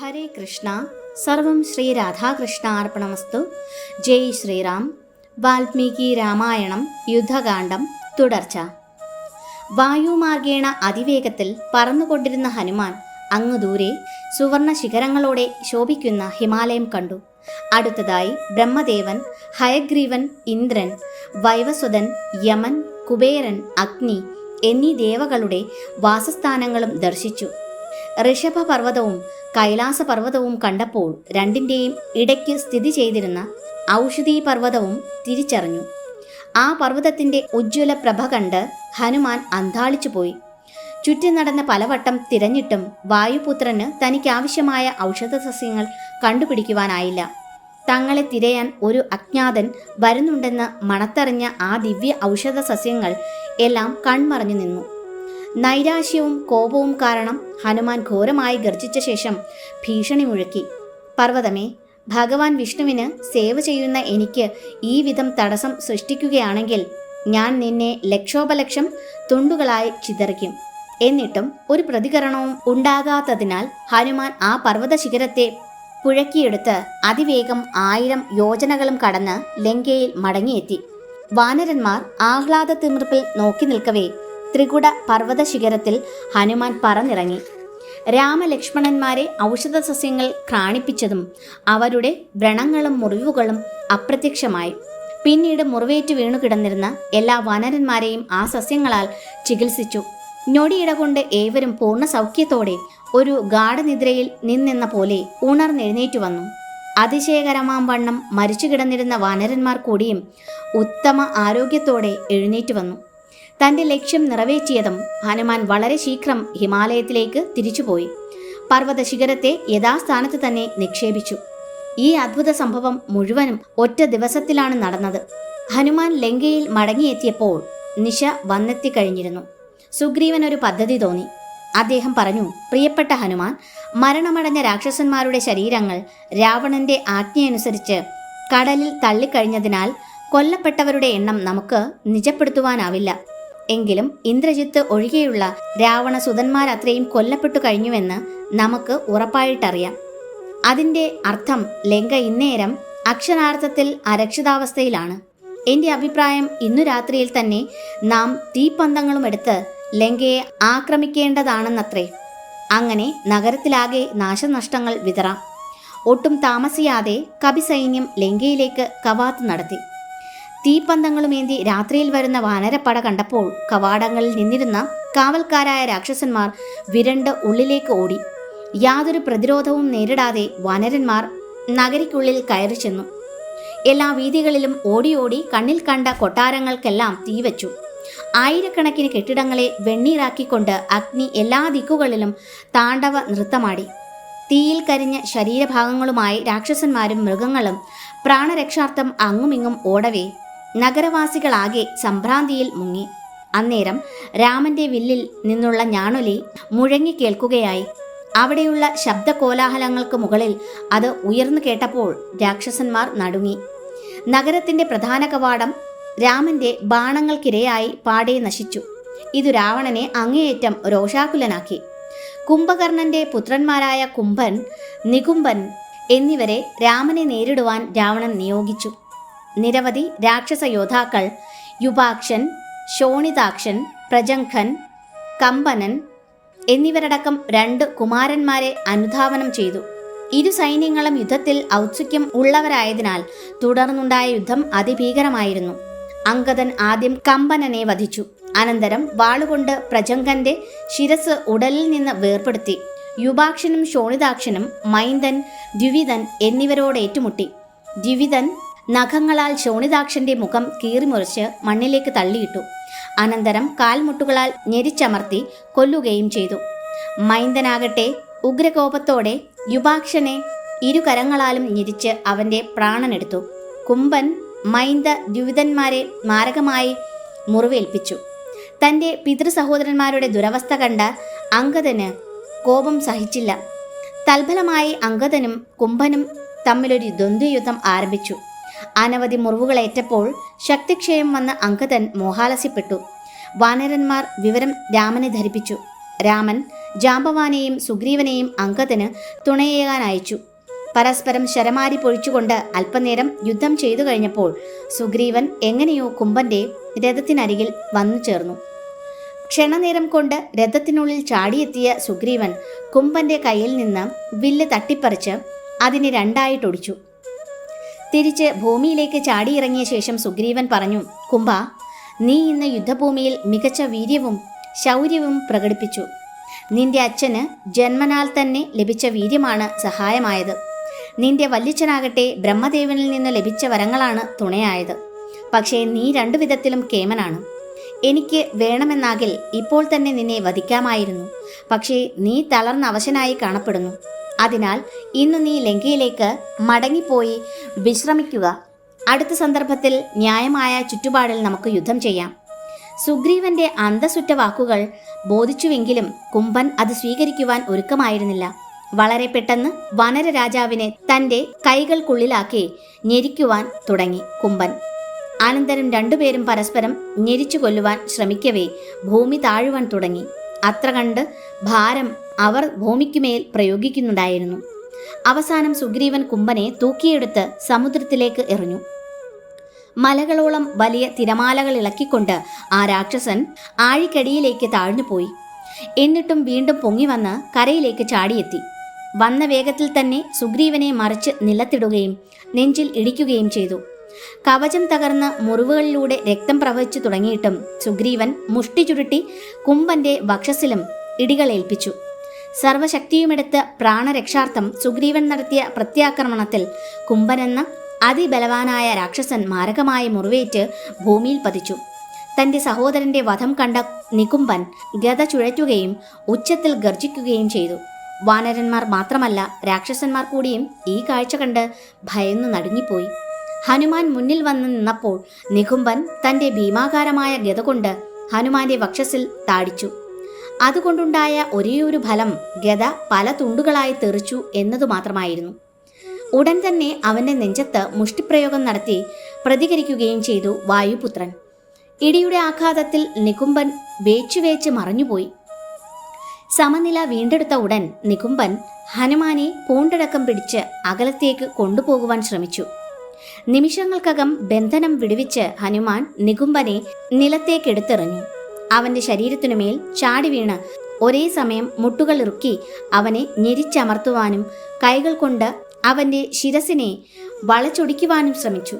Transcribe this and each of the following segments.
ഹരേ കൃഷ്ണ. സർവം ശ്രീ രാധാകൃഷ്ണ അർപ്പണമസ്തു. ജയ് ശ്രീറാം. വാൽമീകി രാമായണം യുദ്ധകാന്ഡം തുടർച്ച. വായുമാർഗേണ അതിവേഗത്തിൽ പറന്നുകൊണ്ടിരുന്ന ഹനുമാൻ അങ്ങ് ദൂരെ സുവർണ ശിഖരങ്ങളോടെ ശോഭിക്കുന്ന ഹിമാലയം കണ്ടു. അടുത്തതായി ബ്രഹ്മദേവൻ ഹയഗ്രീവൻ ഇന്ദ്രൻ വൈവസ്വതൻ യമൻ കുബേരൻ അഗ്നി എന്നീ ദേവകളുടെ വാസസ്ഥാനങ്ങളും ദർശിച്ചു. ഋഷഭ പർവതവും കൈലാസ പർവതവും കണ്ടപ്പോൾ രണ്ടിന്റെയും ഇടയ്ക്ക് സ്ഥിതി ചെയ്തിരുന്ന ഔഷധി പർവതവും തിരിച്ചറിഞ്ഞു. ആ പർവതത്തിന്റെ ഉജ്ജ്വല പ്രഭ കണ്ട് ഹനുമാൻ അന്താളിച്ചു പോയി. ചുറ്റി നടന്ന പലവട്ടം തിരഞ്ഞിട്ടും വായുപുത്രന് തനിക്കാവശ്യമായ ഔഷധ സസ്യങ്ങൾ കണ്ടുപിടിക്കുവാനായില്ല. തങ്ങളെ തിരയാൻ ഒരു അജ്ഞാതൻ വരുന്നുണ്ടെന്ന് മണത്തറിഞ്ഞ ആ ദിവ്യ ഔഷധ സസ്യങ്ങൾ എല്ലാം കൺമറഞ്ഞു നിന്നു. നൈരാശ്യവും കോപവും കാരണം ഹനുമാൻ ഘോരമായി ഗർജിച്ച ശേഷം ഭീഷണി മുഴക്കി. പർവതമേ ഭഗവാൻ വിഷ്ണുവിന് സേവ ചെയ്യുന്ന എനിക്ക് ഈ വിധം തടസ്സം സൃഷ്ടിക്കുകയാണെങ്കിൽ ഞാൻ നിന്നെ ലക്ഷോപലക്ഷം തുണ്ടുകളായി ചിതറിക്കും. എന്നിട്ടും ഒരു പ്രതികരണവും ഉണ്ടാകാത്തതിനാൽ ഹനുമാൻ ആ പർവത ശിഖരത്തെ പുഴക്കിയെടുത്ത് അതിവേഗം ആയിരം യോജനകളും കടന്ന് ലങ്കയിൽ മടങ്ങിയെത്തി. വാനരന്മാർ ആഹ്ലാദ തിമിർപ്പിൽ നോക്കി നിൽക്കവേ ത്രികുട പർവത ശിഖരത്തിൽ ഹനുമാൻ പറന്നിറങ്ങി. രാമലക്ഷ്മണന്മാരെ ഔഷധ സസ്യങ്ങൾ ക്രാണിപ്പിച്ചതും അവരുടെ വ്രണങ്ങളും മുറിവുകളും അപ്രത്യക്ഷമായി. പിന്നീട് മുറിവേറ്റ് വീണു കിടന്നിരുന്ന എല്ലാ വനരന്മാരെയും ആ സസ്യങ്ങളാൽ ചികിത്സിച്ചു. ഞൊടിയിട കൊണ്ട് ഏവരും പൂർണ സൗഖ്യത്തോടെ ഒരു ഗാഠനിദ്രയിൽ നിന്നെന്ന പോലെ ഉണർന്നെഴുന്നേറ്റു വന്നു. അതിശയകരമാം വണ്ണം മരിച്ചു കിടന്നിരുന്ന വാനരന്മാർ കൂടിയും ഉത്തമ ആരോഗ്യത്തോടെ എഴുന്നേറ്റ് വന്നു. തന്റെ ലക്ഷ്യം നിറവേറ്റിയതും ഹനുമാൻ വളരെ ശീഘ്രം ഹിമാലയത്തിലേക്ക് തിരിച്ചുപോയി. പർവത ശിഖരത്തെ യഥാസ്ഥാനത്ത് തന്നെ നിക്ഷേപിച്ചു. ഈ അദ്ഭുത സംഭവം മുഴുവനും ഒറ്റ ദിവസത്തിലാണ് നടന്നത്. ഹനുമാൻ ലങ്കയിൽ മടങ്ങിയെത്തിയപ്പോൾ നിശ വന്നെത്തിക്കഴിഞ്ഞിരുന്നു സുഗ്രീവൻ ഒരു പദ്ധതി തോന്നി. അദ്ദേഹം പറഞ്ഞു പ്രിയപ്പെട്ട ഹനുമാൻ മരണമടഞ്ഞ രാക്ഷസന്മാരുടെ ശരീരങ്ങൾ രാവണന്റെ ആജ്ഞയനുസരിച്ച് കടലിൽ തള്ളിക്കഴിഞ്ഞതിനാൽ കൊല്ലപ്പെട്ടവരുടെ എണ്ണം നമുക്ക് നിജപ്പെടുത്തുവാനാവില്ല. എങ്കിലും ഇന്ദ്രജിത്ത് ഒഴികെയുള്ള രാവണ സുതന്മാരത്രയും കൊല്ലപ്പെട്ടു കഴിഞ്ഞുവെന്ന് നമുക്ക് ഉറപ്പായിട്ടറിയാം. അതിന്റെ അർത്ഥം ലങ്ക ഇന്നേരം അക്ഷരാർത്ഥത്തിൽ അരക്ഷിതാവസ്ഥയിലാണ്. എന്റെ അഭിപ്രായം ഇന്നു രാത്രിയിൽ തന്നെ നാം തീപ്പന്തങ്ങളും എടുത്ത് ലങ്കയെ ആക്രമിക്കേണ്ടതാണെന്നത്രേ. അങ്ങനെ നഗരത്തിലാകെ നാശനഷ്ടങ്ങൾ വിതറാം. ഒട്ടും താമസിയാതെ കപിസൈന്യം ലങ്കയിലേക്ക് കവാത്ത് നടത്തി. തീപ്പന്തങ്ങളുമേന്തി രാത്രിയിൽ വരുന്ന വാനരപ്പട കണ്ടപ്പോൾ കവാടങ്ങളിൽ നിന്നിരുന്ന കാവൽക്കാരായ രാക്ഷസന്മാർ വിരണ്ട് ഉള്ളിലേക്ക് ഓടി. യാതൊരു പ്രതിരോധവും നേരിടാതെ വാനരന്മാർ നഗരിക്കുള്ളിൽ കയറി ചെന്നു. എല്ലാ വീതികളിലും ഓടി ഓടി കണ്ണിൽ കണ്ട കൊട്ടാരങ്ങൾക്കെല്ലാം തീവച്ചു ആയിരക്കണക്കിന് കെട്ടിടങ്ങളെ വെണ്ണീറാക്കിക്കൊണ്ട് അഗ്നി എല്ലാ ദിക്കുകളിലും താണ്ഡവ നൃത്തമാടി. തീയിൽ കരിഞ്ഞ ശരീരഭാഗങ്ങളുമായി രാക്ഷസന്മാരും മൃഗങ്ങളും പ്രാണരക്ഷാർത്ഥം അങ്ങുമിങ്ങും ഓടവേ. നഗരവാസികളാകെ സംഭ്രാന്തിയിൽ മുങ്ങി. അന്നേരം രാമന്റെ വില്ലിൽ നിന്നുള്ള ഞാണൊലി മുഴങ്ങി കേൾക്കുകയായി. അവിടെയുള്ള ശബ്ദകോലാഹലങ്ങൾക്ക് മുകളിൽ അത് ഉയർന്നു കേട്ടപ്പോൾ രാക്ഷസന്മാർ നടുങ്ങി. നഗരത്തിന്റെ പ്രധാന കവാടം രാമന്റെ ബാണങ്ങൾക്കിരയായി പാടെ നശിച്ചു. ഇതു രാവണനെ അങ്ങേയറ്റം രോഷാകുലനാക്കി. കുംഭകർണന്റെ പുത്രന്മാരായ കുംഭൻ നികുംബൻ എന്നിവരെ രാമനെ നേരിടുവാൻ രാവണൻ നിയോഗിച്ചു. നിരവധി രാക്ഷസ യോദ്ധാക്കൾ യുപാക്ഷൻ ശോണിതാക്ഷൻ പ്രജംഖൻ കമ്പനൻ എന്നിവരടക്കം രണ്ട് കുമാരന്മാരെ അനുധാവനം ചെയ്തു. ഇരു സൈന്യങ്ങളും യുദ്ധത്തിൽ ഔത്സുക്യം ഉള്ളവരായതിനാൽ തുടർന്നുണ്ടായ യുദ്ധം അതിഭീകരമായിരുന്നു. അങ്കദൻ ആദ്യം കമ്പനനെ വധിച്ചു. അനന്തരം വാളുകൊണ്ട് പ്രജംഗന്റെ ശിരസ് ഉടലിൽ നിന്ന് വേർപെടുത്തി. യുപാക്ഷനും ശോണിതാക്ഷനും മൈന്ദൻ ദ്വിവിധൻ എന്നിവരോട് ഏറ്റുമുട്ടി ദ്വിവിധൻ നഖങ്ങളാൽ ശോണിതാക്ഷന്റെ മുഖം കീറിമുറിച്ച് മണ്ണിലേക്ക് തള്ളിയിട്ടു. അനന്തരം കാൽമുട്ടുകളാൽ ഞെരിച്ചമർത്തി കൊല്ലുകയും ചെയ്തു. മൈന്ദനാകട്ടെ ഉഗ്രകോപത്തോടെ യുപാക്ഷനെ ഇരുകരങ്ങളാലും ഞെരിച്ച് അവന്റെ പ്രാണനെടുത്തു. കുംഭൻ മൈന്ദ ദ്യുവിതന്മാരെ മാരകമായി മുറിവേൽപ്പിച്ചു. തന്റെ പിതൃസഹോദരന്മാരുടെ ദുരവസ്ഥ കണ്ട അങ്കദന് കോപം സഹിച്ചില്ല. തൽഫലമായി അങ്കദനും കുംഭനും തമ്മിലൊരു ദ്വന്ദ്വയുദ്ധം ആരംഭിച്ചു. അനവധി മുറിവുകളേറ്റപ്പോൾ ശക്തിക്ഷയം വന്ന അങ്കദൻ മോഹാലസ്യപ്പെട്ടു. വാനരന്മാർ വിവരം രാമനെ ധരിപ്പിച്ചു. രാമൻ ജാമ്പവാനെയും സുഗ്രീവനെയും അങ്കദന് തുണയേകാൻ അയച്ചു. പരസ്പരം ശരമാരി പൊഴിച്ചുകൊണ്ട് അല്പനേരം യുദ്ധം ചെയ്തു കഴിഞ്ഞപ്പോൾ സുഗ്രീവൻ എങ്ങനെയോ കുംഭന്റെ രഥത്തിനരികിൽ വന്നു ചേർന്നു. ക്ഷണനേരം കൊണ്ട് രഥത്തിനുള്ളിൽ ചാടിയെത്തിയ സുഗ്രീവൻ കുംഭന്റെ കയ്യിൽ നിന്ന് വില്ല് തട്ടിപ്പറിച്ച് അതിനെ രണ്ടായിട്ടൊടിച്ചു. തിരിച്ച് ഭൂമിയിലേക്ക് ചാടിയിറങ്ങിയ ശേഷം സുഗ്രീവൻ പറഞ്ഞു കുംഭ നീ ഇന്ന് യുദ്ധഭൂമിയിൽ മികച്ച വീര്യവും ശൗര്യവും പ്രകടിപ്പിച്ചു. നിന്റെ അച്ഛന് ജന്മനാൽ തന്നെ ലഭിച്ച വീര്യമാണ് സഹായമായത്. നിന്റെ വല്യച്ഛനാകട്ടെ ബ്രഹ്മദേവനിൽ നിന്ന് ലഭിച്ച വരങ്ങളാണ് തുണയായത്. പക്ഷേ നീ രണ്ടു വിധത്തിലും കേമനാണ്. എനിക്ക് വേണമെന്നാകിൽ ഇപ്പോൾ തന്നെ നിന്നെ വധിക്കാമായിരുന്നു. പക്ഷേ നീ തളർന്ന അവശനായി കാണപ്പെടുന്നു. അതിനാൽ ഇന്ന് നീ ലങ്കയിലേക്ക് മടങ്ങിപ്പോയി വിശ്രമിക്കുക. അടുത്ത സന്ദർഭത്തിൽ ന്യായമായ ചുറ്റുപാടിൽ നമുക്ക് യുദ്ധം ചെയ്യാം. സുഗ്രീവന്റെ അന്തസുറ്റ വാക്കുകൾ ബോധിച്ചുവെങ്കിലും കുംഭൻ അത് സ്വീകരിക്കുവാൻ ഒരുക്കമായിരുന്നില്ല. വളരെ പെട്ടെന്ന് വനര രാജാവിനെ തന്റെ കൈകൾക്കുള്ളിലാക്കി ഞെരിക്കുവാൻ തുടങ്ങി കുംഭൻ. അനന്തരം രണ്ടുപേരും പരസ്പരം ഞെരിച്ചു കൊല്ലുവാൻ ശ്രമിക്കവേ ഭൂമി താഴുവാൻ തുടങ്ങി. അത്ര കണ്ട് ഭാരം അവർ ഭൂമിക്കുമേൽ പ്രയോഗിക്കുന്നുണ്ടായിരുന്നു. അവസാനം സുഗ്രീവൻ കുംഭനെ തൂക്കിയെടുത്ത് സമുദ്രത്തിലേക്ക് എറിഞ്ഞു. മലകളോളം വലിയ തിരമാലകൾ ഇളക്കിക്കൊണ്ട് ആ രാക്ഷസൻ ആഴിക്കടിയിലേക്ക് താഴ്ന്നുപോയി. എന്നിട്ടും വീണ്ടും പൊങ്ങി വന്ന് കരയിലേക്ക് ചാടിയെത്തി. വന്ന വേഗത്തിൽ തന്നെ സുഗ്രീവനെ മറിച്ച് നിലത്തിടുകയും നെഞ്ചിൽ ഇടിക്കുകയും ചെയ്തു. കവചം തകർന്ന് മുറിവുകളിലൂടെ രക്തം പ്രവഹിച്ചു തുടങ്ങിയിട്ടും സുഗ്രീവൻ മുഷ്ടി ചുരുട്ടി കുംഭന്റെ വക്ഷസിലും ഇടികളേൽപ്പിച്ചു സർവശക്തിയുമെടുത്ത് പ്രാണരക്ഷാർത്ഥം സുഗ്രീവൻ നടത്തിയ പ്രത്യാക്രമണത്തിൽ കുംഭനെന്ന അതിബലവാനായ രാക്ഷസൻ മാരകമായി മുറിവേറ്റ് ഭൂമിയിൽ പതിച്ചു. തന്റെ സഹോദരന്റെ വധം കണ്ട നികുംബൻ ഗത ചുഴറ്റുകയും ഉച്ചത്തിൽ ഗർജിക്കുകയും ചെയ്തു. വാനരന്മാർ മാത്രമല്ല രാക്ഷസന്മാർ കൂടിയും ഈ കാഴ്ച കണ്ട് ഭയന്നു നടുങ്ങിപ്പോയി. ഹനുമാൻ മുന്നിൽ വന്ന് നിന്നപ്പോൾ നികുംബൻ തന്റെ ഭീമാകാരമായ ഗത കൊണ്ട് ഹനുമാന്റെ വക്ഷസിൽ താടിച്ചു. അതുകൊണ്ടുണ്ടായ ഒരേയൊരു ഫലം ഗത പല തുണ്ടുകളായി തെറിച്ചു എന്നതു മാത്രമായിരുന്നു. ഉടൻ തന്നെ അവന്റെ നെഞ്ചത്ത് മുഷ്ടിപ്രയോഗം നടത്തി പ്രതികരിക്കുകയും ചെയ്തു വായുപുത്രൻ. ഇടിയുടെ ആഘാതത്തിൽ നികുംബൻ വേച്ചുവേച്ച് മറഞ്ഞുപോയി. സമനില വീണ്ടെടുത്ത ഉടൻ നികുംബൻ ഹനുമാനെ പൂണ്ടടക്കം പിടിച്ച് അകലത്തേക്ക് കൊണ്ടുപോകുവാൻ ശ്രമിച്ചു. നിമിഷങ്ങൾക്കകം ബന്ധനം വിടുവിച്ച് ഹനുമാൻ നികുംബനെ നിലത്തേക്കെടുത്തെറിഞ്ഞു. അവന്റെ ശരീരത്തിനുമേൽ ചാടി വീണ്. ഒരേ സമയം മുട്ടുകൾ ഇറുക്കി അവനെ ഞെരിച്ചമർത്തുവാനും കൈകൾ കൊണ്ട് അവന്റെ ശിരസിനെ വളച്ചൊടിക്കുവാനും ശ്രമിച്ചു.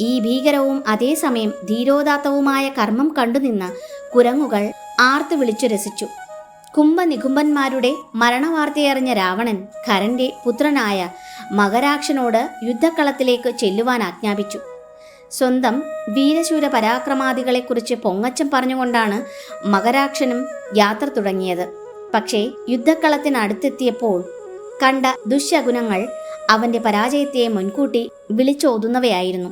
ഈ ഭീകരവും അതേസമയം ധീരോദാത്തവുമായ കർമ്മം കണ്ടുനിന്ന കുരങ്ങുകൾ ആർത്തു വിളിച്ചു രസിച്ചു. കുംഭനികുംഭന്മാരുടെ മരണവാർത്തയറിഞ്ഞ രാവണൻ ഖരന്റെ പുത്രനായ മകരാക്ഷനോട് യുദ്ധക്കളത്തിലേക്ക് ചെല്ലുവാൻ ആജ്ഞാപിച്ചു. സ്വന്തം വീരശൂര പരാക്രമാദികളെക്കുറിച്ച് പൊങ്ങച്ചം പറഞ്ഞുകൊണ്ടാണ് മകരാക്ഷനും യാത്ര തുടങ്ങിയത്. പക്ഷേ യുദ്ധക്കളത്തിനടുത്തെത്തിയപ്പോൾ കണ്ട ദുശകുനങ്ങൾ അവന്റെ പരാജയത്തെ മുൻകൂട്ടി വിളിച്ചോതുന്നവയായിരുന്നു.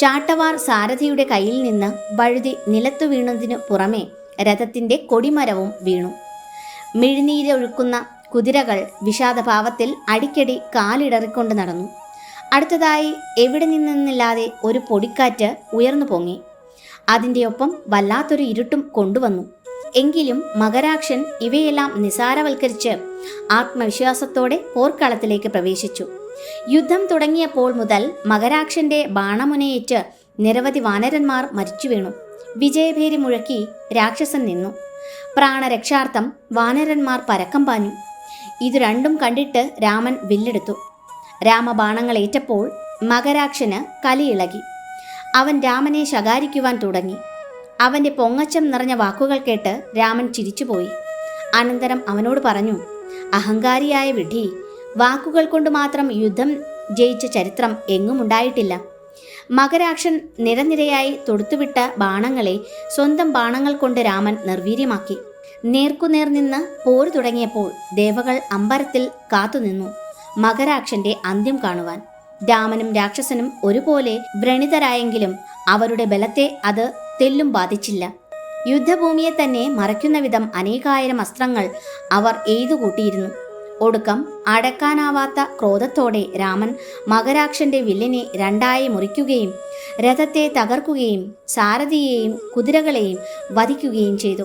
ചാട്ടവാർ സാരഥിയുടെ കയ്യിൽ നിന്ന് വഴുതി നിലത്തു വീണതിനു പുറമെ രഥത്തിന്റെ കൊടിമരവും വീണു. മിഴിനീരൊഴുക്കുന്ന കുതിരകൾ വിഷാദഭാവത്തിൽ അടിക്കടി കാലിടറിക്കൊണ്ട് നടന്നു. അടുത്തതായി എവിടെ നിന്നെന്നില്ലാതെ ഒരു പൊടിക്കാറ്റ് ഉയർന്നു പൊങ്ങി. അതിന്റെ ഒപ്പം വല്ലാത്തൊരു ഇരുട്ടും കൊണ്ടുവന്നു. എങ്കിലും മകരാക്ഷൻ ഇവയെല്ലാം നിസാരവൽക്കരിച്ച് ആത്മവിശ്വാസത്തോടെ പോർക്കളത്തിലേക്ക് പ്രവേശിച്ചു. യുദ്ധം തുടങ്ങിയപ്പോൾ മുതൽ മകരാക്ഷന്റെ ബാണമുനയേറ്റ് നിരവധി വാനരന്മാർ മരിച്ചു വീണു. വിജയഭേരി മുഴക്കി രാക്ഷസൻ നിന്നു. പ്രാണരക്ഷാർത്ഥം വാനരന്മാർ പരക്കം പാഞ്ഞു. ഇത് രണ്ടും കണ്ടിട്ട് രാമൻ വില്ലെടുത്തു. രാമബാണങ്ങൾ ഏറ്റപ്പോൾ മകരാക്ഷന് കലിയിളകി. അവൻ രാമനെ ശകാരിക്കുവാൻ തുടങ്ങി. അവന്റെ പൊങ്ങച്ചം നിറഞ്ഞ വാക്കുകൾ കേട്ട് രാമൻ ചിരിച്ചുപോയി. അനന്തരം അവനോട് പറഞ്ഞു അഹങ്കാരിയായ വിഡ്ഢി വാക്കുകൾ കൊണ്ട് മാത്രം യുദ്ധം ജയിച്ച ചരിത്രം എങ്ങും ഉണ്ടായിട്ടില്ല. മകരാക്ഷൻ നിരനിരയായി തൊടുത്തുവിട്ട ബാണങ്ങളെ സ്വന്തം ബാണങ്ങൾ കൊണ്ട് രാമൻ നിർവീര്യമാക്കി. നേർക്കുനേർ നിന്ന് പോര് തുടങ്ങിയപ്പോൾ ദേവകൾ അമ്പരത്തിൽ കാത്തുനിന്നു. മകരാക്ഷന്റെ അന്ത്യം കാണുവാൻ. രാമനും രാക്ഷസനും ഒരുപോലെ വ്രണിതരായെങ്കിലും അവരുടെ ബലത്തെ അത് തെല്ലും ബാധിച്ചില്ല. യുദ്ധഭൂമിയെ തന്നെ മറയ്ക്കുന്ന വിധം അനേകായിരം അസ്ത്രങ്ങൾ അവർ എയ്തുകൂട്ടിയിരുന്നു ഒടുക്കം അടക്കാനാവാത്ത ക്രോധത്തോടെ രാമൻ മകരാക്ഷന്റെ വില്ലിനെ രണ്ടായി മുറിക്കുകയും രഥത്തെ തകർക്കുകയും സാരഥിയെയും കുതിരകളെയും വധിക്കുകയും ചെയ്തു.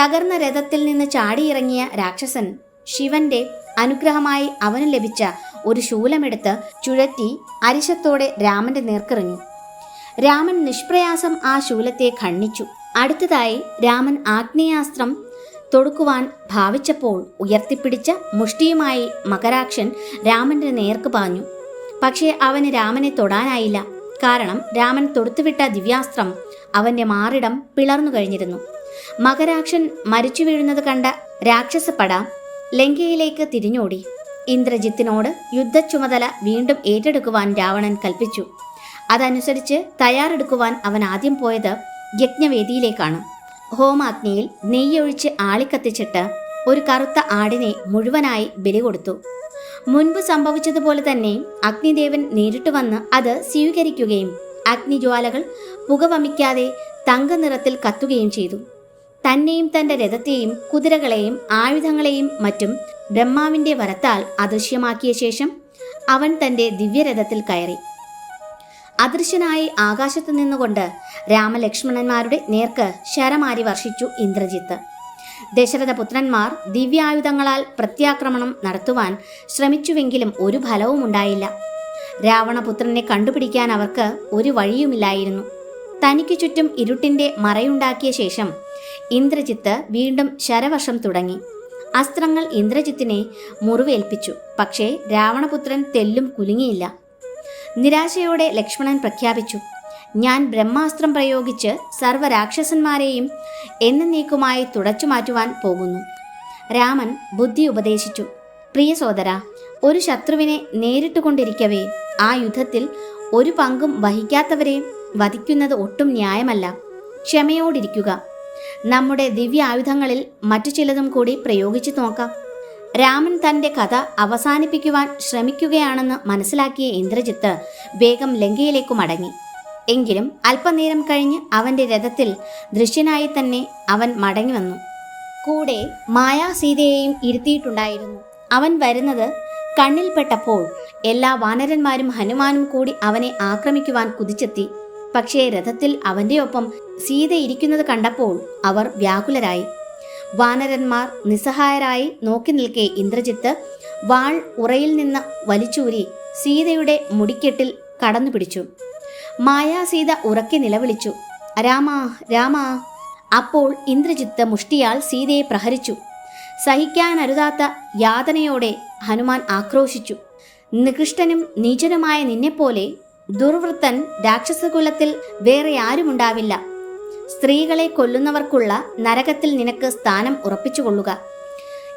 തകർന്ന രഥത്തിൽ നിന്ന് ചാടിയിറങ്ങിയ രാക്ഷസൻ ശിവന്റെ അനുഗ്രഹമായി അവന് ലഭിച്ച ഒരു ശൂലമെടുത്ത് ചുഴറ്റി അരിശത്തോടെ രാമന്റെ നേർക്കെറിഞ്ഞു രാമൻ നിഷ്പ്രയാസം ആ ശൂലത്തെ ഖണ്ണിച്ചു അടുത്തതായി രാമൻ ആഗ്നേയാസ്ത്രം തൊടുക്കുവാൻ ഭാവിച്ചപ്പോൾ ഉയർത്തിപ്പിടിച്ച മുഷ്ടിയുമായി മകരാക്ഷൻ രാമന്റെ നേർക്ക് പാഞ്ഞു. പക്ഷേ അവന് രാമനെ തൊടാനായില്ല. കാരണം രാമൻ തൊടുത്തുവിട്ട ദിവ്യാസ്ത്രം അവന്റെ മാറിടം പിളർന്നു കഴിഞ്ഞിരുന്നു. മകരാക്ഷൻ മരിച്ചു വീഴുന്നത് കണ്ട രാക്ഷസപ്പട ലങ്കയിലേക്ക് തിരിഞ്ഞോടി. ഇന്ദ്രജിത്തിനോട് യുദ്ധച്ചുമതല വീണ്ടും ഏറ്റെടുക്കുവാൻ രാവണൻ കൽപ്പിച്ചു. അതനുസരിച്ച് തയ്യാറെടുക്കുവാൻ അവൻ ആദ്യം പോയത് യജ്ഞവേദിയിലേക്കാണ്. ഹോമാഗ്നിയിൽ നെയ്യൊഴിച്ച് ആളിക്കത്തിച്ചിട്ട് ഒരു കറുത്ത ആടിനെ മുഴുവനായി ബലി കൊടുത്തു മുൻപ് സംഭവിച്ചതുപോലെ തന്നെ അഗ്നിദേവൻ നേരിട്ട് വന്ന് അത് സ്വീകരിക്കുകയും അഗ്നിജ്വാലകൾ പുകവമിക്കാതെ തങ്ക നിറത്തിൽ കത്തുകയും ചെയ്തു. തന്നെയും തന്റെ രഥത്തെയും കുതിരകളെയും ആയുധങ്ങളെയും മറ്റും ബ്രഹ്മാവിന്റെ വരത്താൽ അദൃശ്യമാക്കിയ ശേഷം അവൻ തന്റെ ദിവ്യരഥത്തിൽ കയറി. അദൃശ്യനായി ആകാശത്തു നിന്നുകൊണ്ട് രാമലക്ഷ്മണന്മാരുടെ നേർക്ക് ശരമാരി വർഷിച്ചു ഇന്ദ്രജിത്ത്. ദശരഥപുത്രന്മാർ ദിവ്യായുധങ്ങളാൽ പ്രത്യാക്രമണം നടത്തുവാൻ ശ്രമിച്ചുവെങ്കിലും ഒരു ഫലവും ഉണ്ടായില്ല. രാവണപുത്രനെ കണ്ടുപിടിക്കാൻ അവർക്ക് ഒരു വഴിയുമില്ലായിരുന്നു. തനിക്ക് ചുറ്റും ഇരുട്ടിന്റെ മറയുണ്ടാക്കിയ ശേഷം ഇന്ദ്രജിത്ത് വീണ്ടും ശരവർഷം തുടങ്ങി. അസ്ത്രങ്ങൾ ഇന്ദ്രജിത്തിനെ മുറിവേൽപ്പിച്ചു. പക്ഷേ രാവണപുത്രൻ തെല്ലും കുലുങ്ങിയില്ല. നിരാശയോടെ ലക്ഷ്മണൻ പ്രഖ്യാപിച്ചു ഞാൻ ബ്രഹ്മാസ്ത്രം പ്രയോഗിച്ച് സർവരാക്ഷസന്മാരെയും എന്നേക്കുമായി തുടച്ചു മാറ്റുവാൻ പോകുന്നു രാമൻ ബുദ്ധി ഉപദേശിച്ചു പ്രിയ സോദര ഒരു ശത്രുവിനെ നേരിട്ട് കൊണ്ടിരിക്കവേ ആ യുദ്ധത്തിൽ ഒരു പങ്കും വഹിക്കാത്തവരെ വധിക്കുന്നത് ഒട്ടും ന്യായമല്ല. ക്ഷമയോടിരിക്കുക. നമ്മുടെ ദിവ്യ ആയുധങ്ങളിൽ മറ്റു ചിലതും കൂടി പ്രയോഗിച്ചു നോക്കാം. രാമൻ തന്റെ കഥ അവസാനിപ്പിക്കുവാൻ ശ്രമിക്കുകയാണെന്ന് മനസ്സിലാക്കിയ ഇന്ദ്രജിത്ത് വേഗം ലങ്കയിലേക്ക് മടങ്ങി. എങ്കിലും അല്പനേരം കഴിഞ്ഞ് അവന്റെ രഥത്തിൽ ദൃശ്യനായി തന്നെ അവൻ മടങ്ങി വന്നു. കൂടെ മായാ സീതയെയും ഇരുത്തിയിട്ടുണ്ടായിരുന്നു. അവൻ വരുന്നത് കണ്ണിൽപ്പെട്ടപ്പോൾ എല്ലാ വാനരന്മാരും ഹനുമാനും കൂടി അവനെ ആക്രമിക്കുവാൻ കുതിച്ചെത്തി. പക്ഷേ രഥത്തിൽ അവന്റെ ഒപ്പം സീത ഇരിക്കുന്നത് കണ്ടപ്പോൾ അവർ വ്യാകുലരായി. വാനരന്മാർ നിസ്സഹായരായി നോക്കി നിൽക്കെ ഇന്ദ്രജിത്ത് വാൾ ഉറയിൽ നിന്ന് വലിച്ചൂരി സീതയുടെ മുടിക്കെട്ടിൽ കടന്നു പിടിച്ചു മായാ സീത ഉറക്കി നിലവിളിച്ചു. രാമാ രാമാ. അപ്പോൾ ഇന്ദ്രജിത്ത് മുഷ്ടിയാൽ സീതയെ പ്രഹരിച്ചു. സഹിക്കാനരുതാത്ത യാതനയോടെ ഹനുമാൻ ആക്രോശിച്ചു. നികൃഷ്ടനും നീചനുമായ നിന്നെപ്പോലെ ദുർവൃത്തൻ രാക്ഷസകുലത്തിൽ വേറെ ആരുമുണ്ടാവില്ല. സ്ത്രീകളെ കൊല്ലുന്നവർക്കുള്ള നരകത്തിൽ നിനക്ക് സ്ഥാനം ഉറപ്പിച്ചുകൊള്ളുക.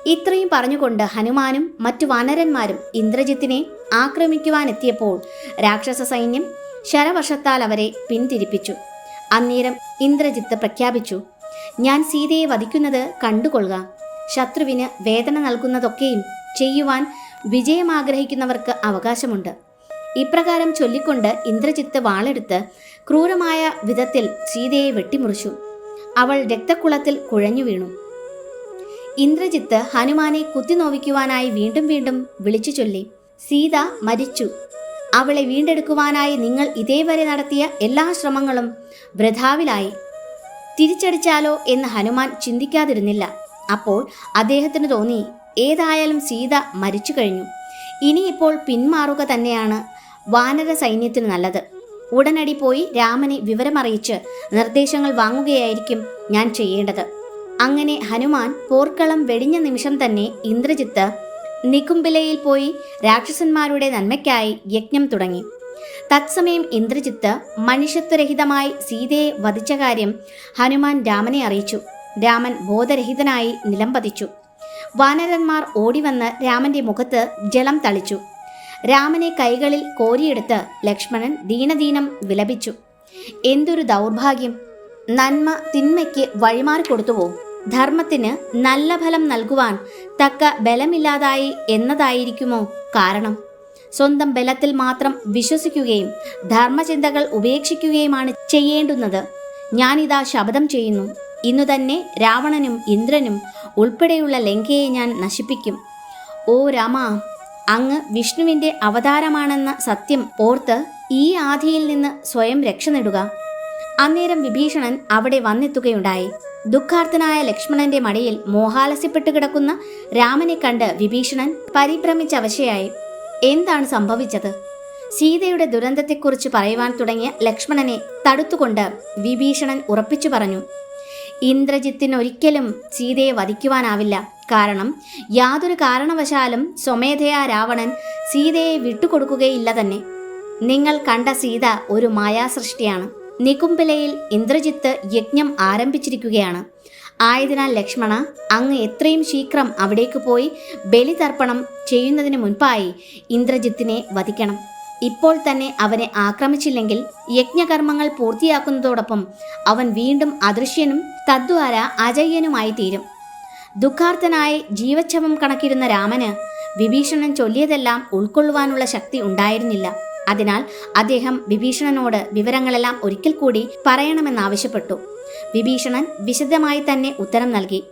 ഇത്രയും പറഞ്ഞുകൊണ്ട് ഹനുമാനും മറ്റു വാനരന്മാരും ഇന്ദ്രജിത്തിനെ ആക്രമിക്കുവാനെത്തിയപ്പോൾ രാക്ഷസ സൈന്യം ശരവർഷത്താൽ അവരെ പിന്തിരിപ്പിച്ചു. അന്നേരം ഇന്ദ്രജിത്ത് പ്രഖ്യാപിച്ചു ഞാൻ സീതയെ വധിക്കുന്നത് കണ്ടുകൊള്ളുക. ശത്രുവിന് വേദന നൽകുന്നതൊക്കെയും ചെയ്യുവാൻ വിജയമാഗ്രഹിക്കുന്നവർക്ക് അവകാശമുണ്ട്. ഇപ്രകാരം ചൊല്ലിക്കൊണ്ട് ഇന്ദ്രജിത്ത് വാളെടുത്ത് ക്രൂരമായ വിധത്തിൽ സീതയെ വെട്ടിമുറിച്ചു. അവൾ രക്തക്കുളത്തിൽ കുഴഞ്ഞു വീണു. ഇന്ദ്രജിത്ത് ഹനുമാനെ കുത്തിനോവിക്കുവാനായി വീണ്ടും വീണ്ടും വിളിച്ചു ചൊല്ലി. സീത മരിച്ചു. അവളെ വീണ്ടെടുക്കുവാനായി നിങ്ങൾ ഇതേവരെ നടത്തിയ എല്ലാ ശ്രമങ്ങളും വൃഥാവിലായി. തിരിച്ചടിച്ചാലോ എന്ന് ഹനുമാൻ ചിന്തിക്കാതിരുന്നില്ല. അപ്പോൾ അദ്ദേഹത്തിന് തോന്നി ഏതായാലും സീത മരിച്ചു കഴിഞ്ഞു. ഇനിയിപ്പോൾ പിന്മാറുക തന്നെയാണ് വാനര സൈന്യത്തിന് നല്ലത്. ഉടനടി പോയി രാമനെ വിവരമറിയിച്ച് നിർദ്ദേശങ്ങൾ വാങ്ങുകയായിരിക്കും ഞാൻ ചെയ്യേണ്ടത്. അങ്ങനെ ഹനുമാൻ പോർക്കളം വെടിഞ്ഞ നിമിഷം തന്നെ ഇന്ദ്രജിത്ത് നികുംബിലയിൽ പോയി രാക്ഷസന്മാരുടെ നന്മയ്ക്കായി യജ്ഞം തുടങ്ങി. തത്സമയം ഇന്ദ്രജിത്ത് മനുഷ്യത്വരഹിതമായി സീതയെ വധിച്ച കാര്യം ഹനുമാൻ രാമനെ അറിയിച്ചു. രാമൻ ബോധരഹിതനായി നിലംപതിച്ചു. വാനരന്മാർ ഓടിവന്ന് രാമന്റെ മുഖത്ത് ജലം തളിച്ചു. രാമനെ കൈകളിൽ കോരിയെടുത്ത് ലക്ഷ്മണൻ ദീനദീനം വിലപിച്ചു. എന്തൊരു ദൗർഭാഗ്യം. നന്മ തിന്മയ്ക്ക് വഴിമാറി കൊടുത്തുവോ. ധർമ്മത്തിന് നല്ല ഫലം നൽകുവാൻ തക്ക ബലമില്ലാതായി എന്നതായിരിക്കുമോ കാരണം. സ്വന്തം ബലത്തിൽ മാത്രം വിശ്വസിക്കുകയും ധർമ്മചിന്തകൾ ഉപേക്ഷിക്കുകയുമാണ് ചെയ്യേണ്ടുന്നത്. ഞാനിതാ ശപഥം ചെയ്യുന്നു. ഇന്നു തന്നെ രാവണനും ഇന്ദ്രനും ഉൾപ്പെടെയുള്ള ലങ്കയെ ഞാൻ നശിപ്പിക്കും. ഓ രാമ അങ്ങ് വിഷ്ണുവിന്റെ അവതാരമാണെന്ന സത്യം ഓർത്ത് ഈ ആധിയിൽ നിന്ന് സ്വയം രക്ഷ നേടുക. അന്നേരം വിഭീഷണൻ അവിടെ വന്നെത്തുകയുണ്ടായി. ദുഃഖാർത്ഥനായ ലക്ഷ്മണന്റെ മടിയിൽ മോഹാലസ്യപ്പെട്ടു കിടക്കുന്ന രാമനെ കണ്ട് വിഭീഷണൻ പരിഭ്രമിച്ചവശയായി എന്താണ് സംഭവിച്ചത്? സീതയുടെ ദുരന്തത്തെക്കുറിച്ച് പറയുവാൻ തുടങ്ങിയ ലക്ഷ്മണനെ തടുത്തുകൊണ്ട് വിഭീഷണൻ ഉറപ്പിച്ചു പറഞ്ഞു. ഇന്ദ്രജിത്തിന് ഒരിക്കലും സീതയെ വധിക്കുവാനാവില്ല. കാരണം യാതൊരു കാരണവശാലും സ്വമേധയാ രാവണൻ സീതയെ വിട്ടുകൊടുക്കുകയില്ല തന്നെ. നിങ്ങൾ കണ്ട സീത ഒരു മായാസൃഷ്ടിയാണ്. നികുംബിലയിൽ ഇന്ദ്രജിത്ത് യജ്ഞം ആരംഭിച്ചിരിക്കുകയാണ്. ആയതിനാൽ ലക്ഷ്മണ അങ്ങ് എത്രയും ശീഘ്രം അവിടേക്ക് പോയി ബലിതർപ്പണം ചെയ്യുന്നതിന് മുൻപായി ഇന്ദ്രജിത്തിനെ വധിക്കണം. ഇപ്പോൾ തന്നെ അവനെ ആക്രമിച്ചില്ലെങ്കിൽ യജ്ഞകർമ്മങ്ങൾ പൂർത്തിയാക്കുന്നതോടൊപ്പം അവൻ വീണ്ടും അദൃശ്യനും തദ്വാര അജയ്യനുമായി തീരും ദുഃഖാർത്ഥനായി ജീവച്ഛവം കണക്കിരുന്ന രാമന് വിഭീഷണൻ ചൊല്ലിയതെല്ലാം ഉൾക്കൊള്ളുവാനുള്ള ശക്തി ഉണ്ടായിരുന്നില്ല. അതിനാൽ അദ്ദേഹം വിഭീഷണനോട് വിവരങ്ങളെല്ലാം ഒരിക്കൽ കൂടി പറയണമെന്നാവശ്യപ്പെട്ടു. വിഭീഷണൻ വിശദമായി തന്നെ ഉത്തരം നൽകി.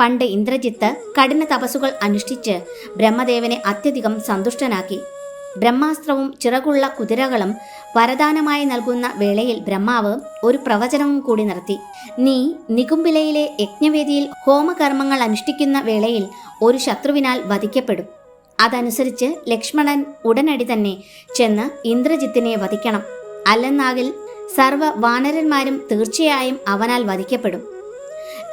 പണ്ട് ഇന്ദ്രജിത്ത് കഠിന തപസ്സുകൾ അനുഷ്ഠിച്ച് ബ്രഹ്മദേവനെ അത്യധികം സന്തുഷ്ടനാക്കി. ബ്രഹ്മാസ്ത്രവും ചിറകുള്ള കുതിരകളും വരദാനമായി നൽകുന്ന വേളയിൽ ബ്രഹ്മാവ് ഒരു പ്രവചനവും കൂടി നടത്തി. നീ നികുംബിലയിലെ യജ്ഞവേദിയിൽ ഹോമകർമ്മങ്ങൾ അനുഷ്ഠിക്കുന്ന വേളയിൽ ഒരു ശത്രുവിനാൽ വധിക്കപ്പെടും. അതനുസരിച്ച് ലക്ഷ്മണൻ ഉടനടി തന്നെ ചെന്ന് ഇന്ദ്രജിത്തിനെ വധിക്കണം. അല്ലെന്നാകിൽ സർവ വാനരന്മാരും തീർച്ചയായും അവനാൽ വധിക്കപ്പെടും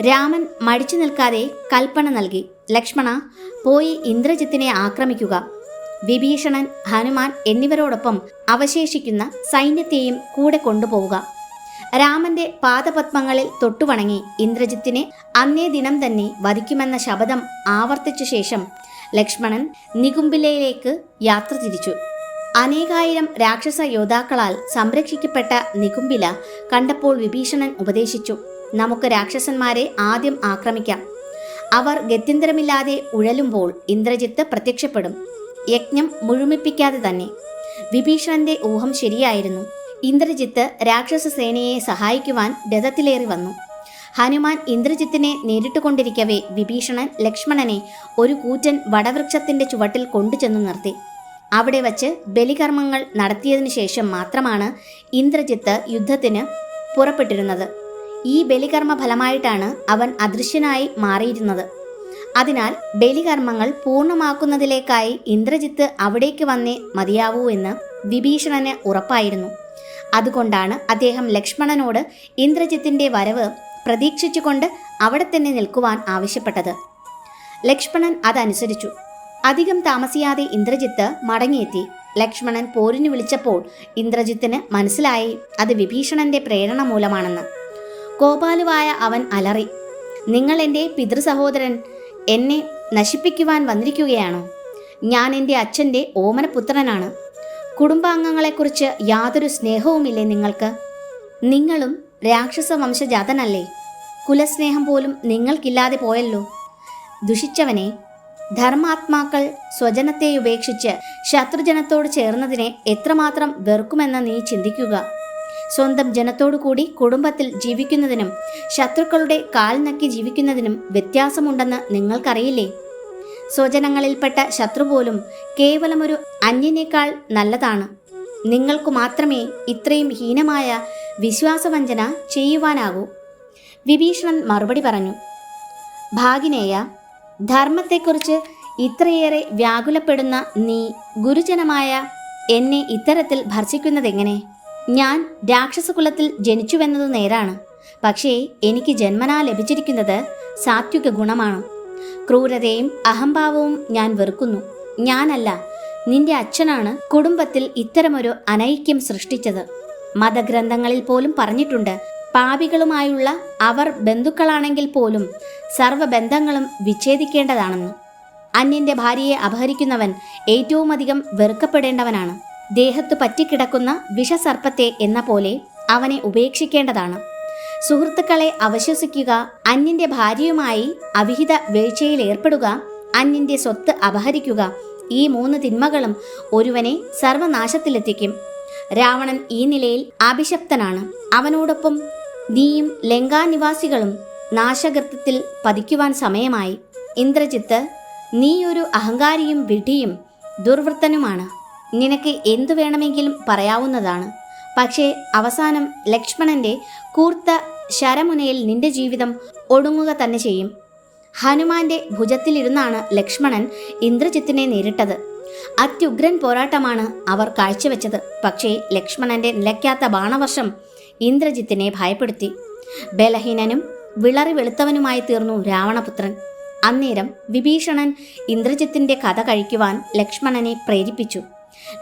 രാമൻ മടിച്ചു നിൽക്കാതെ കൽപ്പന നൽകി. ലക്ഷ്മണ പോയി ഇന്ദ്രജിത്തിനെ ആക്രമിക്കുക. വിഭീഷണൻ ഹനുമാൻ എന്നിവരോടൊപ്പം അവശേഷിക്കുന്ന സൈന്യത്തെയും കൂടെ കൊണ്ടുപോവുക. രാമന്റെ പാദപത്മങ്ങളിൽ തൊട്ടുവണങ്ങി ഇന്ദ്രജിത്തിനെ അന്നേ ദിനം തന്നെ വധിക്കുമെന്ന ശപഥം ആവർത്തിച്ച ശേഷം ലക്ഷ്മണൻ നികുംബിലയിലേക്ക് യാത്ര തിരിച്ചു. അനേകായിരം രാക്ഷസ യോദ്ധാക്കളാൽ സംരക്ഷിക്കപ്പെട്ട നികുംബില കണ്ടപ്പോൾ വിഭീഷണൻ ഉപദേശിച്ചു നമുക്ക് രാക്ഷസന്മാരെ ആദ്യം ആക്രമിക്കാം. അവർ ഗത്യന്തരമില്ലാതെ ഉഴലുമ്പോൾ ഇന്ദ്രജിത്ത് പ്രത്യക്ഷപ്പെടും. യജ്ഞം മുഴുമിപ്പിക്കാതെ തന്നെ. വിഭീഷണന്റെ ഊഹം ശരിയായിരുന്നു. ഇന്ദ്രജിത്ത് രാക്ഷസ സേനയെ സഹായിക്കുവാൻ രഥത്തിലേറി വന്നു. ഹനുമാൻ ഇന്ദ്രജിത്തിനെ നേരിട്ടുകൊണ്ടിരിക്കവേ വിഭീഷണൻ ലക്ഷ്മണനെ ഒരു കൂറ്റൻ വടവൃക്ഷത്തിന്റെ ചുവട്ടിൽ കൊണ്ടുചെന്നു നിർത്തി. അവിടെ വച്ച് ബലികർമ്മങ്ങൾ നടത്തിയതിനു ശേഷം മാത്രമാണ് ഇന്ദ്രജിത്ത് യുദ്ധത്തിന് പുറപ്പെട്ടിരുന്നത്. ഈ ബലികർമ്മ ഫലമായിട്ടാണ് അവൻ അദൃശ്യനായി മാറിയിരുന്നത്. അതിനാൽ ബലികർമ്മങ്ങൾ പൂർണമാക്കുന്നതിലേക്കായി ഇന്ദ്രജിത്ത് അവിടേക്ക് വന്നേ മതിയാവൂ എന്ന് വിഭീഷണന് ഉറപ്പായിരുന്നു. അതുകൊണ്ടാണ് അദ്ദേഹം ലക്ഷ്മണനോട് ഇന്ദ്രജിത്തിന്റെ വരവ് പ്രതീക്ഷിച്ചുകൊണ്ട് അവിടെ തന്നെ നിൽക്കുവാൻ ആവശ്യപ്പെട്ടത്. ലക്ഷ്മണൻ അതനുസരിച്ചു. അധികം താമസിയാതെ ഇന്ദ്രജിത്ത് മടങ്ങിയെത്തി. ലക്ഷ്മണൻ പോരിനു വിളിച്ചപ്പോൾ ഇന്ദ്രജിത്തിന് മനസ്സിലായി അത് വിഭീഷണന്റെ പ്രേരണ മൂലമാണെന്ന്. കോപാലുവായ അവൻ അലറി നിങ്ങൾ എന്റെ പിതൃസഹോദരൻ എന്നെ നശിപ്പിക്കുവാൻ വന്നിരിക്കുകയാണോ? ഞാൻ എന്റെ അച്ഛന്റെ ഓമനപുത്രനാണ്. കുടുംബാംഗങ്ങളെക്കുറിച്ച് യാതൊരു സ്നേഹവുമില്ലേ നിങ്ങൾക്ക്? നിങ്ങളും രാക്ഷസ വംശജാതനല്ലേ? കുലസ്നേഹം പോലും നിങ്ങൾക്കില്ലാതെ പോയല്ലോ. ദുഷിച്ചവനെ ധർമാത്മാക്കൾ സ്വജനത്തെ ഉപേക്ഷിച്ച് ശത്രുജനത്തോട് ചേർന്നതിനെ എത്രമാത്രം വെറുക്കുമെന്ന് നീ ചിന്തിക്കുക. സ്വന്തം ജനത്തോടു കൂടി കുടുംബത്തിൽ ജീവിക്കുന്നതിനും ശത്രുക്കളുടെ കാൽ നക്കി ജീവിക്കുന്നതിനും വ്യത്യാസമുണ്ടെന്ന് നിങ്ങൾക്കറിയില്ലേ? സ്വജനങ്ങളിൽപ്പെട്ട ശത്രു പോലും കേവലമൊരു അന്യനേക്കാൾ നല്ലതാണ്. നിങ്ങൾക്കു മാത്രമേ ഇത്രയും ഹീനമായ വിശ്വാസവഞ്ചന ചെയ്യുവാനാകൂ. വിഭീഷണൻ മറുപടി പറഞ്ഞു ഭാഗിനേയ ധർമ്മത്തെക്കുറിച്ച് ഇത്രയേറെ വ്യാകുലപ്പെടുന്ന നീ ഗുരുജനമായ എന്നെ ഇത്തരത്തിൽ ഭർഷിക്കുന്നതെങ്ങനെ ഞാൻ രാക്ഷസകുലത്തിൽ ജനിച്ചുവെന്നത് നേരാണ്. പക്ഷേ എനിക്ക് ജന്മനാ ലഭിച്ചിരിക്കുന്നത് സാത്വിക ഗുണമാണ്? ക്രൂരതയും അഹംഭാവവും ഞാൻ വെറുക്കുന്നു. ഞാനല്ല നിന്റെ അച്ഛനാണ് കുടുംബത്തിൽ ഇത്തരമൊരു അനൈക്യം സൃഷ്ടിച്ചത്. മതഗ്രന്ഥങ്ങളിൽ പോലും പറഞ്ഞിട്ടുണ്ട് പാപികളുമായുള്ള അവർ ബന്ധുക്കളാണെങ്കിൽ പോലും സർവബന്ധങ്ങളും വിച്ഛേദിക്കേണ്ടതാണെന്ന്. അന്യന്റെ ഭാര്യയെ അപഹരിക്കുന്നവൻ ഏറ്റവുമധികം വെറുക്കപ്പെടേണ്ടവനാണ്. ദേഹത്ത് പറ്റിക്കിടക്കുന്ന വിഷസർപ്പത്തെ എന്ന പോലെ അവനെ ഉപേക്ഷിക്കേണ്ടതാണ്. സുഹൃത്തുക്കളെ അവശ്വസിക്കുക അന്യന്റെ ഭാര്യയുമായി അവിഹിത വീഴ്ചയിൽ ഏർപ്പെടുക അന്യന്റെ സ്വത്ത് അപഹരിക്കുക ഈ മൂന്ന് തിന്മകളും ഒരുവനെ സർവനാശത്തിലെത്തിക്കും. രാവണൻ ഈ നിലയിൽ അഭിശപ്തനാണ്. അവനോടൊപ്പം നീയും ലങ്കാനിവാസികളും നാശകൃത്വത്തിൽ പതിക്കുവാൻ സമയമായി. ഇന്ദ്രജിത്ത് നീയൊരു അഹങ്കാരിയും വിഡ്ഢിയും ദുർവൃത്തനുമാണ്. നിനക്ക് എന്തു വേണമെങ്കിലും പറയാവുന്നതാണ്. പക്ഷേ അവസാനം ലക്ഷ്മണന്റെ കൂർത്ത ശരമുനയിൽ നിന്റെ ജീവിതം ഒടുങ്ങുക തന്നെ ചെയ്യും. ഹനുമാന്റെ ഭുജത്തിലിരുന്നാണ് ലക്ഷ്മണൻ ഇന്ദ്രജിത്തിനെ നേരിട്ടത്. അത്യുഗ്രൻ പോരാട്ടമാണ് അവർ കാഴ്ചവെച്ചത്. പക്ഷേ ലക്ഷ്മണന്റെ നിലയ്ക്കാത്ത ബാണവർഷം ഇന്ദ്രജിത്തിനെ ഭയപ്പെടുത്തി. ബലഹീനനും വിളറി വെളുത്തവനുമായി തീർന്നു രാവണപുത്രൻ. അന്നേരം വിഭീഷണൻ ഇന്ദ്രജിത്തിന്റെ കഥ കഴിക്കുവാൻ ലക്ഷ്മണനെ പ്രേരിപ്പിച്ചു.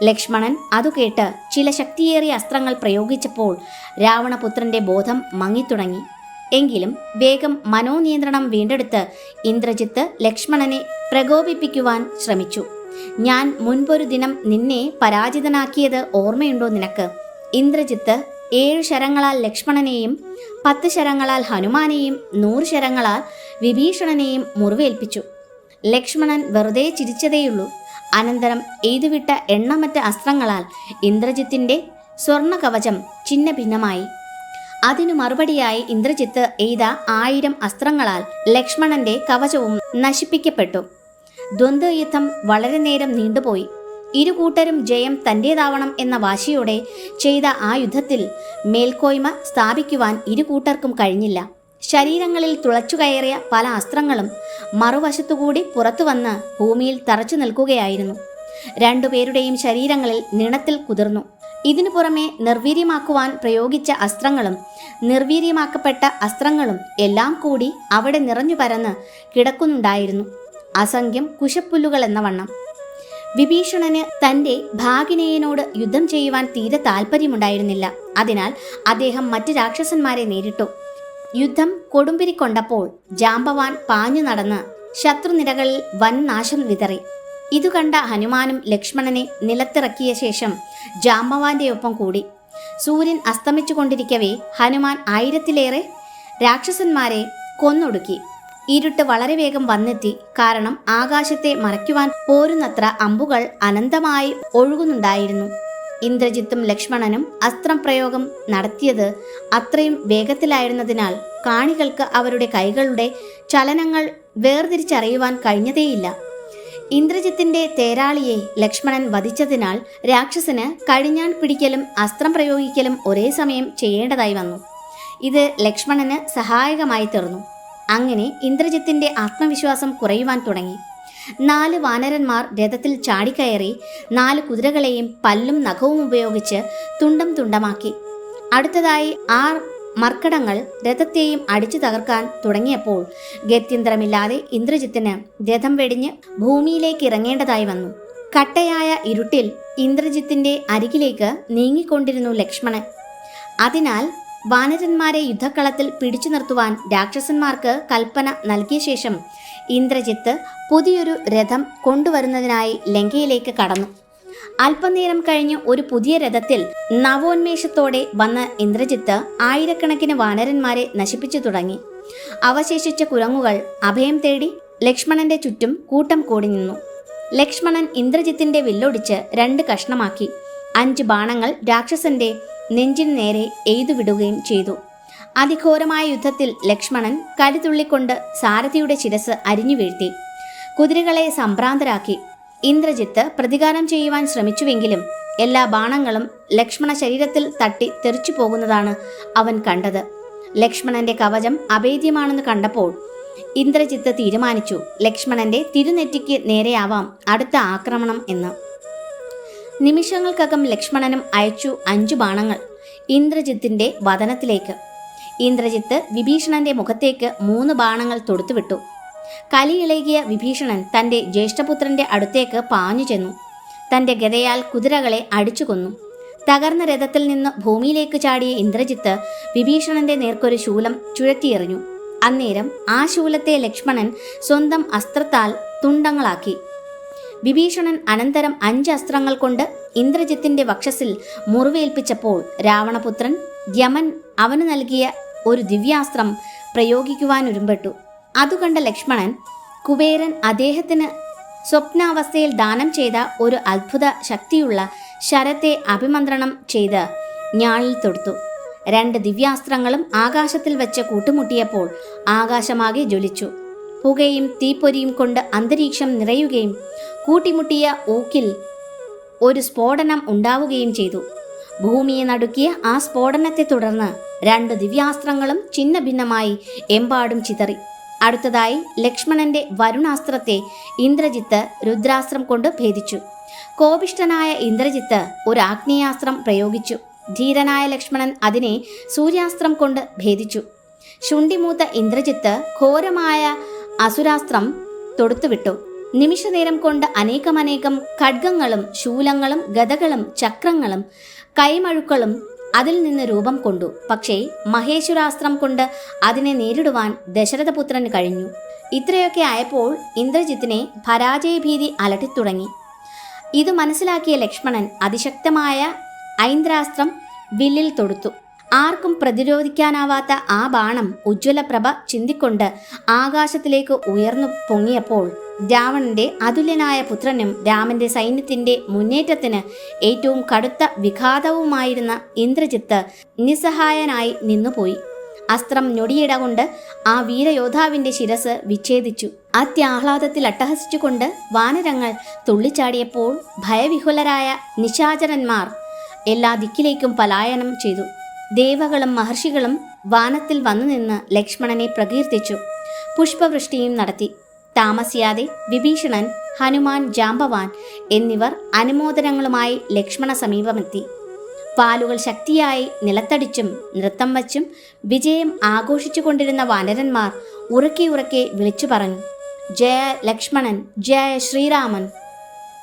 ലക്ഷ്മണൻ അതു കേട്ട് ചില ശക്തിയേറിയ അസ്ത്രങ്ങൾ പ്രയോഗിച്ചപ്പോൾ രാവണപുത്രന്റെ ബോധം മങ്ങിത്തുടങ്ങി. എങ്കിലും വേഗം മനോനിയന്ത്രണം വീണ്ടെടുത്ത് ഇന്ദ്രജിത്ത് ലക്ഷ്മണനെ പ്രകോപിപ്പിക്കുവാൻ ശ്രമിച്ചു. ഞാൻ മുൻപൊരു ദിനം നിന്നെ പരാജിതനാക്കിയത് ഓർമ്മയുണ്ടോ നിനക്ക്? ഇന്ദ്രജിത്ത് ഏഴ് ശരങ്ങളാൽ ലക്ഷ്മണനെയും പത്ത് ശരങ്ങളാൽ ഹനുമാനെയും നൂറ് ശരങ്ങളാൽ വിഭീഷണനെയും മുറിവേൽപ്പിച്ചു. ലക്ഷ്മണൻ വെറുതെ ചിരിച്ചതേയുള്ളൂ. അനന്തരം എയ്തുവിട്ട എണ്ണമറ്റ അസ്ത്രങ്ങളാൽ ഇന്ദ്രജിത്തിന്റെ സ്വർണ കവചം ചിന്ന ഭിന്നമായി അതിനു മറുപടിയായി ഇന്ദ്രജിത്ത് എയ്ത ആയിരം അസ്ത്രങ്ങളാൽ ലക്ഷ്മണന്റെ കവചവും നശിപ്പിക്കപ്പെട്ടു. ദ്വന്ദ്വയുദ്ധം വളരെ നേരം നീണ്ടുപോയി. ഇരുകൂട്ടരും ജയം തന്റേതാവണം എന്ന വാശിയോടെ ചെയ്ത ആ യുദ്ധത്തിൽ മേൽക്കോയ്മ സ്ഥാപിക്കുവാൻ ഇരുകൂട്ടർക്കും കഴിഞ്ഞില്ല. ശരീരങ്ങളിൽ തുളച്ചുകയറിയ പല അസ്ത്രങ്ങളും മറുവശത്തുകൂടി പുറത്തു വന്ന് ഭൂമിയിൽ തറച്ചു നിൽക്കുകയായിരുന്നു. രണ്ടുപേരുടെയും ശരീരങ്ങളിൽ നിണത്തിൽ കുതിർന്നു. ഇതിനു പുറമെ നിർവീര്യമാക്കുവാൻ പ്രയോഗിച്ച അസ്ത്രങ്ങളും നിർവീര്യമാക്കപ്പെട്ട അസ്ത്രങ്ങളും എല്ലാം കൂടി അവിടെ നിറഞ്ഞു പരന്ന് കിടക്കുന്നുണ്ടായിരുന്നു. അസംഖ്യം കുശപ്പുല്ലുകൾ എന്ന വണ്ണം. വിഭീഷണന് തന്റെ ഭാഗിനേയനോട് യുദ്ധം ചെയ്യുവാൻ തീരെ താല്പര്യമുണ്ടായിരുന്നില്ല അതിനാൽ അദ്ദേഹം മറ്റ് രാക്ഷസന്മാരെ നേരിട്ടു. യുദ്ധം കൊടുമ്പിരി കൊണ്ടപ്പോൾ ജാമ്പവാൻ പാഞ്ഞു നടന്ന് ശത്രുനിരകളിൽ വൻ നാശം വിതറി. ഇതു കണ്ട ഹനുമാനും ലക്ഷ്മണനെ നിലത്തിറക്കിയ ശേഷം ജാമ്പവാന്റെ ഒപ്പം കൂടി. സൂര്യൻ അസ്തമിച്ചുകൊണ്ടിരിക്കവേ ഹനുമാൻ ആയിരത്തിലേറെ രാക്ഷസന്മാരെ കൊന്നൊടുക്കി. ഇരുട്ട് വളരെ വേഗം വന്നെത്തി. കാരണം ആകാശത്തെ മറയ്ക്കുവാൻ പോരുന്നത്ര അമ്പുകൾ അനന്തമായി ഒഴുകുന്നുണ്ടായിരുന്നു. ഇന്ദ്രജിത്തും ലക്ഷ്മണനും അസ്ത്രം പ്രയോഗം നടത്തിയത് അത്രയും വേഗത്തിലായിരുന്നതിനാൽ കാണികൾക്ക് അവരുടെ കൈകളുടെ ചലനങ്ങൾ വേർതിരിച്ചറിയുവാൻ കഴിഞ്ഞതേയില്ല. ഇന്ദ്രജിത്തിന്റെ തേരാളിയെ ലക്ഷ്മണൻ വധിച്ചതിനാൽ രാക്ഷസന് കഴിഞ്ഞാൻ പിടിക്കലും അസ്ത്രം പ്രയോഗിക്കലും ഒരേ സമയം ചെയ്യേണ്ടതായി വന്നു. ഇത് ലക്ഷ്മണന് സഹായകമായി തീർന്നു. അങ്ങനെ ഇന്ദ്രജിത്തിന്റെ ആത്മവിശ്വാസം കുറയുവാൻ തുടങ്ങി. നാല് വാനരന്മാർ രഥത്തിൽ ചാടിക്കയറി നാല് കുതിരകളെയും പല്ലും നഖവും ഉപയോഗിച്ച് തുണ്ടം തുണ്ടമാക്കി. അടുത്തതായി ആ മർക്കടങ്ങൾ രഥത്തെയും അടിച്ചു തകർക്കാൻ തുടങ്ങിയപ്പോൾ ഗത്യന്തരമില്ലാതെ ഇന്ദ്രജിത്തിന് രഥം വെടിഞ്ഞ് ഭൂമിയിലേക്ക് ഇറങ്ങേണ്ടതായി വന്നു. കട്ടയായ ഇരുട്ടിൽ ഇന്ദ്രജിത്തിന്റെ അരികിലേക്ക് നീങ്ങിക്കൊണ്ടിരുന്നു ലക്ഷ്മണൻ. അതിനാൽ വാനരന്മാരെ യുദ്ധക്കളത്തിൽ പിടിച്ചു നിർത്തുവാൻ രാക്ഷസന്മാർക്ക് കൽപ്പന നൽകിയ ശേഷം ഇന്ദ്രജിത്ത് പുതിയൊരു രഥം കൊണ്ടുവരുന്നതിനായി ലങ്കയിലേക്ക് കടന്നു. അല്പനേരം കഴിഞ്ഞ് ഒരു പുതിയ രഥത്തിൽ നവോന്മേഷത്തോടെ വന്ന ഇന്ദ്രജിത്ത് ആയിരക്കണക്കിന് വാനരന്മാരെ നശിപ്പിച്ചു തുടങ്ങി. അവശേഷിച്ച കുരങ്ങുകൾ അഭയം തേടി ലക്ഷ്മണന്റെ ചുറ്റും കൂട്ടം കൂടി നിന്നു. ലക്ഷ്മണൻ ഇന്ദ്രജിത്തിന്റെ വില്ലൊടിച്ച് രണ്ട് കഷ്ണമാക്കി. അഞ്ച് ബാണങ്ങൾ രാക്ഷസന്റെ നെഞ്ചിന് നേരെ എയ്തുവിടുകയും ചെയ്തു. അതിഘോരമായ യുദ്ധത്തിൽ ലക്ഷ്മണൻ കരുതുള്ളിക്കൊണ്ട് സാരഥിയുടെ ശിരസ് അരിഞ്ഞു വീഴ്ത്തി. കുതിരകളെ സംഭ്രാന്തരാക്കി. ഇന്ദ്രജിത്ത് പ്രതികാരം ചെയ്യുവാൻ ശ്രമിച്ചുവെങ്കിലും എല്ലാ ബാണങ്ങളും ലക്ഷ്മണ ശരീരത്തിൽ തട്ടി തെറിച്ചു പോകുന്നതാണ് അവൻ കണ്ടത്. ലക്ഷ്മണന്റെ കവചം അഭേദ്യമാണെന്ന് കണ്ടപ്പോൾ ഇന്ദ്രജിത്ത് തീരുമാനിച്ചു ലക്ഷ്മണന്റെ തിരുനെറ്റിക്ക് നേരെയാവാം അടുത്ത ആക്രമണം എന്ന്. നിമിഷങ്ങൾക്കകം ലക്ഷ്മണനും അയച്ചു അഞ്ചു ബാണങ്ങൾ ഇന്ദ്രജിത്തിന്റെ വതനത്തിലേക്ക് ഇന്ദ്രജിത്ത് വിഭീഷണന്റെ മുഖത്തേക്ക് മൂന്ന് ബാണങ്ങൾ തൊടുത്തുവിട്ടു. കലിയിളകിയ വിഭീഷണൻ തന്റെ ജ്യേഷ്ഠപുത്രന്റെ അടുത്തേക്ക് പാഞ്ഞു ചെന്നു. തന്റെ ഗതയാൽ കുതിരകളെ അടിച്ചു കൊന്നു. തകർന്ന രഥത്തിൽ നിന്ന് ഭൂമിയിലേക്ക് ചാടിയ ഇന്ദ്രജിത്ത് വിഭീഷണന്റെ നേർക്കൊരു ശൂലം ചുഴറ്റിയെറിഞ്ഞു. അന്നേരം ആ ശൂലത്തെ ലക്ഷ്മണൻ സ്വന്തം അസ്ത്രത്താൽ തുണ്ടങ്ങളാക്കി. വിഭീഷണൻ അനന്തരം അഞ്ച് അസ്ത്രങ്ങൾ കൊണ്ട് ഇന്ദ്രജിത്തിന്റെ വക്ഷസിൽ മുറിവേൽപ്പിച്ചപ്പോൾ രാവണപുത്രൻ യമൻ അവന് നൽകിയ ഒരു ദിവ്യാസ്ത്രം പ്രയോഗിക്കുവാനൊരുമ്പെട്ടു. അതുകണ്ട ലക്ഷ്മണൻ കുബേരൻ അദ്ദേഹത്തിന് സ്വപ്നാവസ്ഥയിൽ ദാനം ചെയ്ത ഒരു അത്ഭുത ശക്തിയുള്ള ശരത്തെ അഭിമന്ത്രണം ചെയ്ത് ഞാളിൽ തൊടുത്തു. രണ്ട് ദിവ്യാസ്ത്രങ്ങളും ആകാശത്തിൽ വെച്ച് കൂട്ടുമുട്ടിയപ്പോൾ ആകാശമാകെ ജ്വലിച്ചു. പുകയും തീപ്പൊരിയും കൊണ്ട് അന്തരീക്ഷം നിറയുകയും കൂട്ടിമുട്ടിയ ഊക്കിൽ ഒരു സ്ഫോടനം ഉണ്ടാവുകയും ചെയ്തു. ഭൂമിയെ നടുക്കിയ ആ സ്ഫോടനത്തെ തുടർന്ന് രണ്ട് ദിവ്യാസ്ത്രങ്ങളും ചിന്ന ഭിന്നമായി എമ്പാടും ചിതറി. അടുത്തതായി ലക്ഷ്മണന്റെ വരുണാസ്ത്രത്തെ ഇന്ദ്രജിത്ത് രുദ്രാസ്ത്രം കൊണ്ട് ഭേദിച്ചു. കോപിഷ്ഠനായ ഇന്ദ്രജിത്ത് ഒരു ആഗ്നേയാസ്ത്രം പ്രയോഗിച്ചു. ധീരനായ ലക്ഷ്മണൻ അതിനെ സൂര്യാസ്ത്രം കൊണ്ട് ഭേദിച്ചു. ശുണ്ടിമൂത്ത ഇന്ദ്രജിത്ത് ഘോരമായ അസുരാസ്ത്രം തൊടുത്തുവിട്ടു. നിമിഷനേരം കൊണ്ട് അനേകമനേകം ഖഡ്ഗങ്ങളും ശൂലങ്ങളും ഗതകളും ചക്രങ്ങളും കൈമഴുക്കളും അതിൽ നിന്ന് രൂപം കൊണ്ടു. പക്ഷേ മഹേശ്വരാസ്ത്രം കൊണ്ട് അതിനെ നേരിടുവാൻ ദശരഥപുത്രന് കഴിഞ്ഞു. ഇത്രയൊക്കെ ആയപ്പോൾ ഇന്ദ്രജിത്തിനെ പരാജയഭീതി അലട്ടിത്തുടങ്ങി. ഇത് മനസ്സിലാക്കിയ ലക്ഷ്മണൻ അതിശക്തമായ ഐന്ദ്രാസ്ത്രം വില്ലിൽ തൊടുത്തു. ആർക്കും പ്രതിരോധിക്കാനാവാത്ത ആ ബാണം ഉജ്ജ്വലപ്രഭ ചിന്തിക്കൊണ്ട് ആകാശത്തിലേക്ക് ഉയർന്നു പൊങ്ങിയപ്പോൾ രാവണന്റെ അതുല്യനായ പുത്രനും രാമന്റെ സൈന്യത്തിന്റെ മുന്നേറ്റത്തിന് ഏറ്റവും കടുത്ത വിഘാതവുമായിരുന്ന ഇന്ദ്രജിത്ത് നിസ്സഹായനായി നിന്നുപോയി. അസ്ത്രം ഞൊടിയിട കൊണ്ട് ആ വീരയോദ്ധാവിന്റെ ശിരസ് വിച്ഛേദിച്ചു. അത്യാഹ്ലാദത്തിൽ അട്ടഹസിച്ചുകൊണ്ട് വാനരങ്ങൾ തുള്ളിച്ചാടിയപ്പോൾ ഭയവിഹുലരായ നിശാചരന്മാർ എല്ലാ ദിക്കിലേക്കും പലായനം ചെയ്തു. ദേവകളും മഹർഷികളും വാനത്തിൽ വന്നു നിന്ന് ലക്ഷ്മണനെ പ്രകീർത്തിച്ചു. പുഷ്പവൃഷ്ടിയും നടത്തി. താമസിയാതെ വിഭീഷണൻ ഹനുമാൻ ജാമ്പവാൻ എന്നിവർ അനുമോദനങ്ങളുമായി ലക്ഷ്മണ സമീപമെത്തി. പാലുകൾ ശക്തിയായി നിലത്തടിച്ചും നൃത്തം വച്ചും വിജയം ആഘോഷിച്ചു കൊണ്ടിരുന്ന വാനരന്മാർ ഉറക്കെ ഉറക്കെ വിളിച്ചു പറഞ്ഞു ജയ ലക്ഷ്മണൻ ജയ ശ്രീരാമൻ.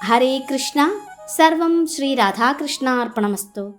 ഹരേ കൃഷ്ണ. സർവം ശ്രീ രാധാകൃഷ്ണാർപ്പണമസ്തു.